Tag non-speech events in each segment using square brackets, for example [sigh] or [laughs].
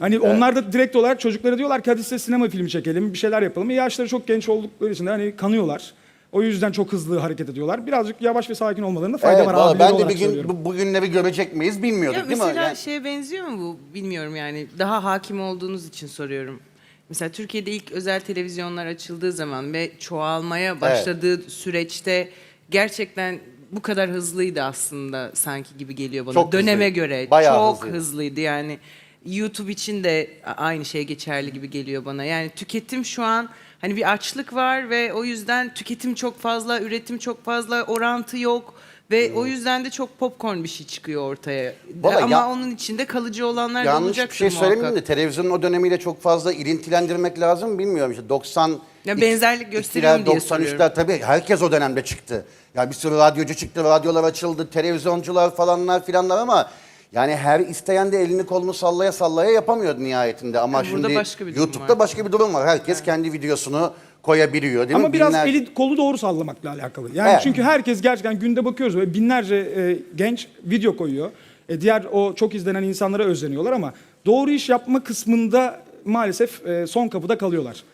Hani onlar da direkt olarak çocuklara diyorlar ki hadi size sinema filmi çekelim, bir şeyler yapalım. E, yaşları çok genç oldukları için de hani kanıyorlar. O yüzden çok hızlı hareket ediyorlar. Birazcık yavaş ve sakin olmalarında fayda Evet, var valla ben de bir gün bu, bugünleri görecek miyiz bilmiyorduk Ya değil mi? mesela Yani- şeye benziyor mu bu bilmiyorum yani daha hakim olduğunuz için soruyorum. Mesela Türkiye'de ilk özel televizyonlar açıldığı zaman ve çoğalmaya başladığı süreçte gerçekten bu kadar hızlıydı aslında sanki gibi geliyor bana. Çok Döneme hızlıydı. göre Bayağı çok hızlıydı. hızlıydı yani. YouTube için de aynı şey geçerli gibi geliyor bana. Yani tüketim şu an hani bir açlık var ve o yüzden tüketim çok fazla, üretim çok fazla, orantı yok ve o yüzden de çok popcorn bir şey çıkıyor ortaya. Vallahi Ama ya- onun içinde kalıcı olanlar da olacaktır bir şey söylemeyeyim de televizyonun o dönemiyle çok fazla ilintilendirmek lazım bilmiyorum işte 90 Ya benzerlik gösteriyor mu diye 93'ler soruyorum. tabii herkes o dönemde çıktı. Ya bir sürü radyocu çıktı, radyolar açıldı, televizyoncular falanlar filanlar ama yani her isteyen de elini kolunu sallaya sallaya yapamıyordu nihayetinde. Ama Ya burada şimdi başka bir durum YouTube'da var. başka bir durum var. Herkes kendi videosunu koyabiliyor değil mi? Ama biraz Binler- eli kolu doğru sallamakla alakalı. Yani Evet. çünkü herkes gerçekten günde bakıyoruz ve binlerce e, genç video koyuyor. E, diğer o çok izlenen insanlara özeniyorlar ama doğru iş yapma kısmında maalesef e, son kapıda kalıyorlar.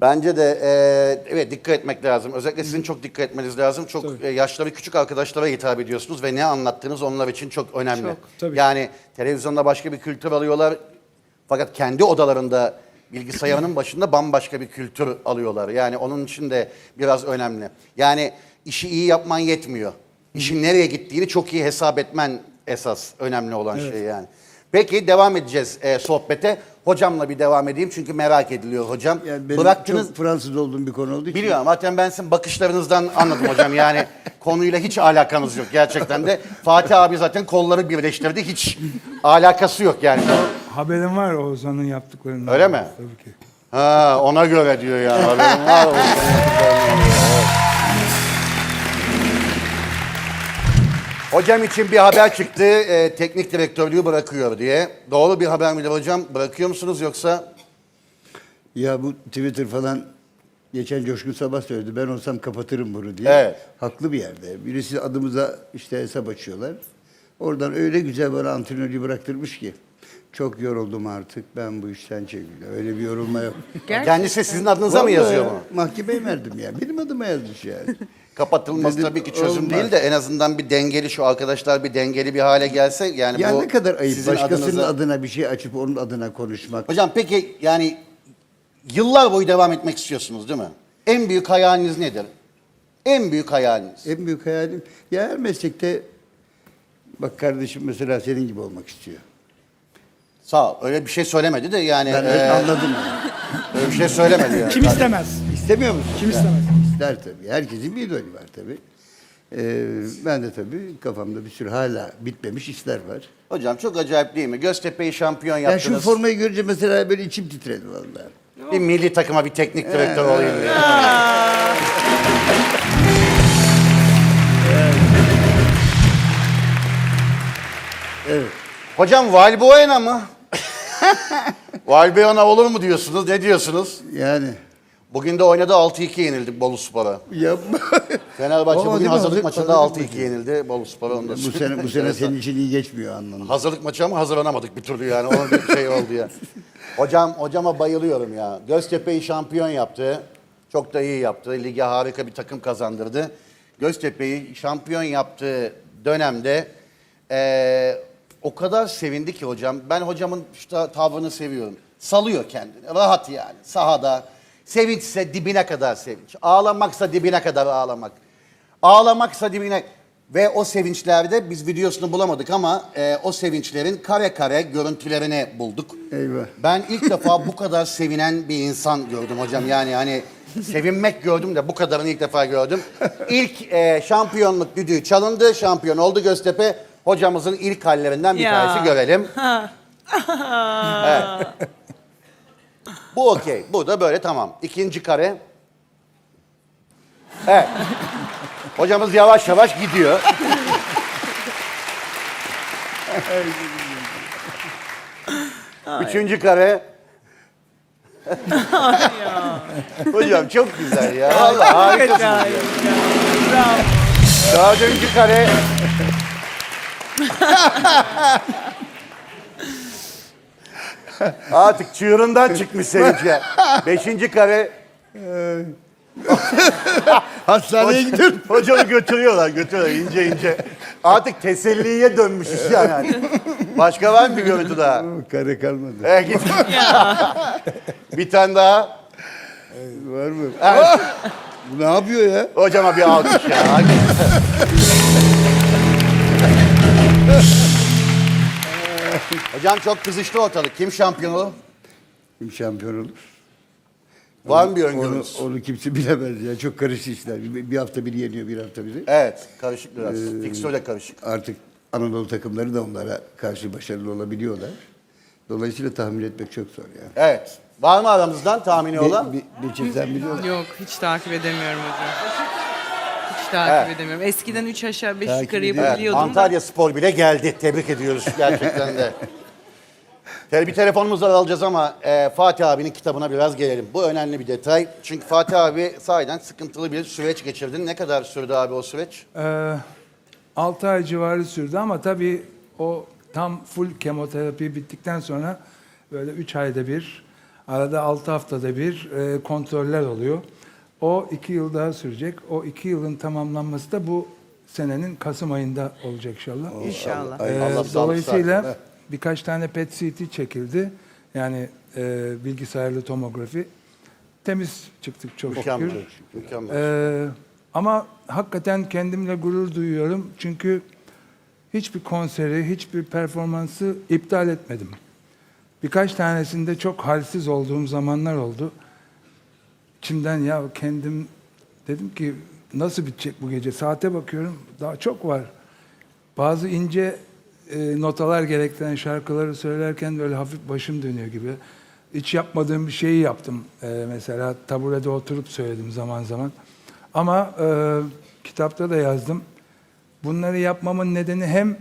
Bence de e, evet dikkat etmek lazım. Özellikle sizin çok dikkat etmeniz lazım. Çok Tabii. e, yaşları küçük arkadaşlara hitap ediyorsunuz ve ne anlattığınız onlar için çok önemli. Çok. Tabii. Yani televizyonda başka bir kültür alıyorlar. Fakat kendi odalarında bilgisayarının [clears throat] başında bambaşka bir kültür alıyorlar. Yani onun için de biraz önemli. Yani işi iyi yapman yetmiyor. İşin nereye gittiğini çok iyi hesap etmen esas önemli olan şey yani. Peki devam edeceğiz e, sohbete. Hocamla bir devam edeyim çünkü merak ediliyor hocam. Yani benim Bıraktınız çok Fransız olduğum bir konu için. Biliyorum zaten ben sizin bakışlarınızdan anladım hocam yani [laughs] konuyla hiç alakanız yok gerçekten de. Fatih abi zaten kolları birleştirdi hiç alakası yok yani. Haberim var Oğuzhan'ın yaptıklarından. Öyle mi? Tabii ki. Ha ona göre diyor yani. Haberim var o Hocam için bir haber çıktı. e, teknik direktörlüğü bırakıyor diye. Doğru bir haber midir hocam? Bırakıyor musunuz yoksa? Ya bu Twitter falan geçen Coşkun Sabah söyledi. Ben olsam kapatırım bunu diye. Evet. Haklı bir yerde. Birisi adımıza işte hesap açıyorlar. Oradan öyle güzel bana antrenörlüğü bıraktırmış ki. Çok yoruldum artık. Ben bu işten çekildim. Öyle bir yorulma yok. [laughs] Gerçekten. Kendisi sizin adınıza mı Vallahi yazıyor ya, mu? Mahkemeye verdim ya. Benim adıma yazmış yani. [laughs] Kapatılması Dedim, tabii ki çözüm olmaz. değil de en azından bir dengeli şu arkadaşlar bir dengeli bir hale gelse yani ya bu ne kadar ayıp. sizin Başkasının adınıza- adına bir şey açıp onun adına konuşmak. Hocam peki yani yıllar boyu devam etmek istiyorsunuz değil mi? En büyük hayaliniz nedir? En büyük hayaliniz. En büyük hayalim ya her meslekte bak kardeşim mesela senin gibi olmak istiyor. Sağ ol. Öyle bir şey söylemedi de yani Ben e, anladım öyle bir şey söylemedi yani. Kim istemez? İstemiyor musun? Kim istemez? İster tabii. Herkesin bir idolü var tabii. Ee, ben de tabii kafamda bir sürü hala bitmemiş işler var. Hocam çok acayip değil mi? Göztepe'yi şampiyon Ben yaptınız. şu formayı görünce mesela böyle içim titredi vallahi. Bir milli takıma bir teknik direktör olayım diye. Evet. Hocam Valbuena mı? [laughs] Valbuena olur mu diyorsunuz? Ne diyorsunuz? Yani Bugün de oynadı 6-2 yenildik Bolu Spor'a. yapma. [laughs] Fenerbahçe bugün değil mi? hazırlık Hazırlık- maçında hazırlık 6-2 yenildi Bolu Spor'a. Onu da bu sene bu sene senin için iyi geçmiyor anlamında. Hazırlık maçı ama hazırlanamadık bir türlü yani. Onun bir şey oldu ya. [laughs] Hocam, hocama bayılıyorum ya. Göztepe'yi şampiyon yaptı. Çok da iyi yaptı. Lige harika bir takım kazandırdı. Göztepe'yi şampiyon yaptığı dönemde eee, o kadar sevindi ki hocam. Ben hocamın ta- tavrını seviyorum. Salıyor kendini. Rahat yani. Sahada. Sevinçse dibine kadar sevinç. Ağlamaksa dibine kadar ağlamak. Ağlamaksa dibine ve o sevinçlerde biz videosunu bulamadık ama e, o sevinçlerin kare kare görüntülerini bulduk. Eyvah. Ben ilk defa bu kadar sevinen bir insan gördüm hocam. Yani hani sevinmek gördüm de bu kadarını ilk defa gördüm. İlk e, şampiyonluk düdüğü çalındı. Şampiyon oldu Göztepe. Hocamızın ilk hallerinden bir Ya. tanesi görelim. [laughs] [laughs] evet. Bu okey. Bu da böyle tamam. İkinci kare. Evet. Hocamız yavaş yavaş gidiyor. Üçüncü kare. Hocam çok güzel ya. Vallahi harikasınız. ya. Dördüncü kare. Artık çığırından çıkmış sevinçle. Beşinci kare [laughs] Hastaneye gidiyorum. hocamı götürüyorlar götürüyorlar ince ince. Artık teselliye dönmüşüz yani. Hani. Başka var mı bir görüntü daha? Kare kalmadı. E, git. [laughs] bir tane daha. Var mı? Bu ne yapıyor ya? Hocama bir alkış ya. Hocam çok kızıştı ortalık. Kim şampiyon olur? Kim şampiyon olur? Var mı bir Onu, öngörünüz? onu kimse bilemez ya. Çok karışık işler. Bir, bir hafta biri yeniyor, bir hafta biri. Evet, karışık biraz. Ee, Fiksör de karışık. Artık Anadolu takımları da onlara karşı başarılı olabiliyorlar. Dolayısıyla tahmin etmek çok zor ya. Evet. Var mı aramızdan tahmini olan? Bir, bir, bir çift sen biliyor musun? Yok hiç takip edemiyorum hocam. Takip edemiyorum. Eskiden 3 aşağı 5 Takip yukarı ediyorum. Evet, yapabiliyordum da. Antalya Spor bile geldi. Tebrik ediyoruz gerçekten de. [laughs] Te- Bir telefonumuz var alacağız ama e, Fatih abinin kitabına biraz gelelim. Bu önemli bir detay. Çünkü Fatih abi sahiden sıkıntılı bir süreç geçirdin. Ne kadar sürdü abi o süreç? Ee, 6 ay civarı sürdü ama tabii o tam full kemoterapi bittikten sonra böyle 3 ayda bir, arada 6 haftada bir e, kontroller oluyor. O 2 yıl daha sürecek. O 2 yılın tamamlanması da bu senenin Kasım ayında olacak inşallah. İnşallah. Ay, Ee, Allah sağlık dolayısıyla versin. birkaç tane PET CT çekildi. Yani e, bilgisayarlı tomografi. Temiz çıktık çok Mükemmel. şükür. Mükemmel. Ee, ama hakikaten kendimle gurur duyuyorum. Çünkü hiçbir konseri, hiçbir performansı iptal etmedim. Birkaç tanesinde çok halsiz olduğum zamanlar oldu. İçimden ya kendim dedim ki nasıl bitecek bu gece? Saate bakıyorum daha çok var. Bazı ince e, notalar gerektiren şarkıları söylerken böyle hafif başım dönüyor gibi. Hiç yapmadığım bir şeyi yaptım. E, mesela taburede oturup söyledim zaman zaman. Ama e, kitapta da yazdım. Bunları yapmamın nedeni hem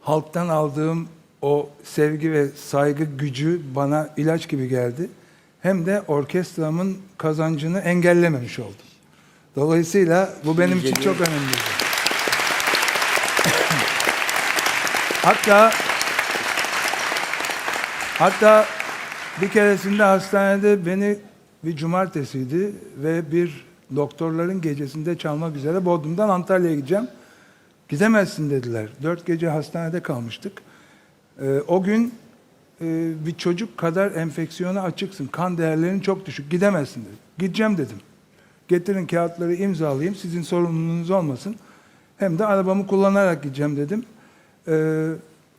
halktan aldığım o sevgi ve saygı gücü bana ilaç gibi geldi. Hem de orkestramın kazancını engellememiş oldum. Dolayısıyla bu benim için çok önemliydi. hatta hatta bir keresinde hastanede beni bir cumartesiydi ve bir doktorların gecesinde çalmak üzere Bodrum'dan Antalya'ya gideceğim. Gidemezsin dediler. Dört gece hastanede kalmıştık. Ee, o gün bir çocuk kadar enfeksiyona açıksın. Kan değerlerin çok düşük. Gidemezsin dedi. Gideceğim dedim. Getirin kağıtları imzalayayım. Sizin sorumluluğunuz olmasın. Hem de arabamı kullanarak gideceğim dedim. Ee,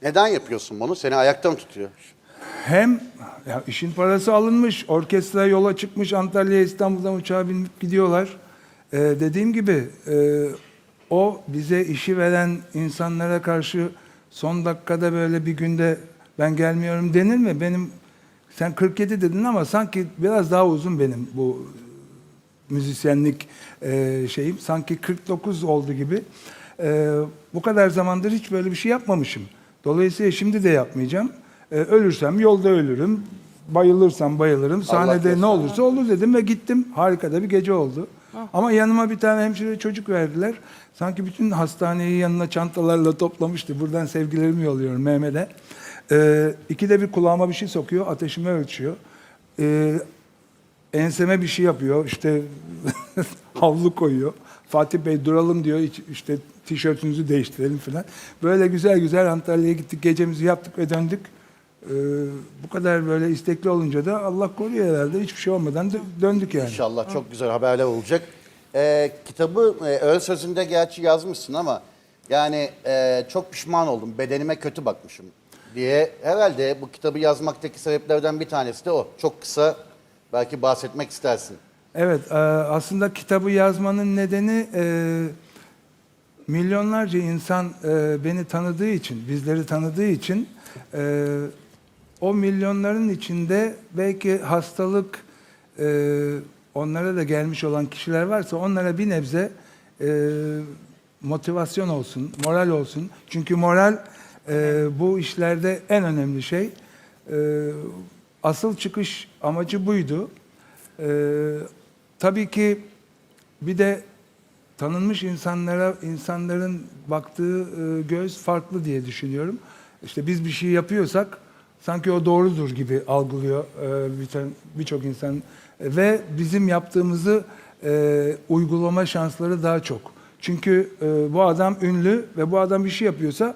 Neden yapıyorsun bunu? Seni ayakta mı tutuyor? hem ya işin parası alınmış, orkestra yola çıkmış, Antalya'ya İstanbul'dan uçağa binip gidiyorlar. Ee, dediğim gibi e, o bize işi veren insanlara karşı son dakikada böyle bir günde ben gelmiyorum denir mi? Benim sen 47 dedin ama sanki biraz daha uzun benim bu müzisyenlik e, şeyim. Sanki 49 oldu gibi. E, bu kadar zamandır hiç böyle bir şey yapmamışım. Dolayısıyla şimdi de yapmayacağım. E, ölürsem yolda ölürüm. Bayılırsam bayılırım. Sahnede ne olursa olur dedim ve gittim. Harika da bir gece oldu. Ama yanıma bir tane hemşire çocuk verdiler. Sanki bütün hastaneyi yanına çantalarla toplamıştı. Buradan sevgilerimi yolluyorum Mehmet'e. Ee, ikide bir kulağıma bir şey sokuyor, ateşimi ölçüyor. Ee, enseme bir şey yapıyor. işte [laughs] havlu koyuyor. Fatih Bey duralım diyor. "İç- işte tişörtünüzü değiştirelim falan. Böyle güzel güzel Antalya'ya gittik. Gecemizi yaptık ve döndük. Ee, bu kadar böyle istekli olunca da Allah koruyor herhalde. Hiçbir şey olmadan dö- döndük yani. İnşallah çok güzel haberler olacak. Ee, kitabı e, ön sözünde gerçi yazmışsın ama yani e, çok pişman oldum. Bedenime kötü bakmışım diye. Herhalde bu kitabı yazmaktaki sebeplerden bir tanesi de o. Çok kısa belki bahsetmek istersin. Evet, e, aslında kitabı yazmanın nedeni e, milyonlarca insan e, beni tanıdığı için, bizleri tanıdığı için o milyonların içinde belki hastalık onlara da gelmiş olan kişiler varsa onlara bir nebze motivasyon olsun, moral olsun. Çünkü moral e, bu işlerde en önemli şey. E, asıl çıkış amacı buydu. Ee, tabii ki bir de tanınmış insanlara insanların baktığı e, göz farklı diye düşünüyorum. İşte biz bir şey yapıyorsak Sanki o doğrudur gibi algılıyor e, birçok insan. E, Ve bizim yaptığımızı e, uygulama şansları daha çok. Çünkü e, bu adam ünlü ve bu adam bir şey yapıyorsa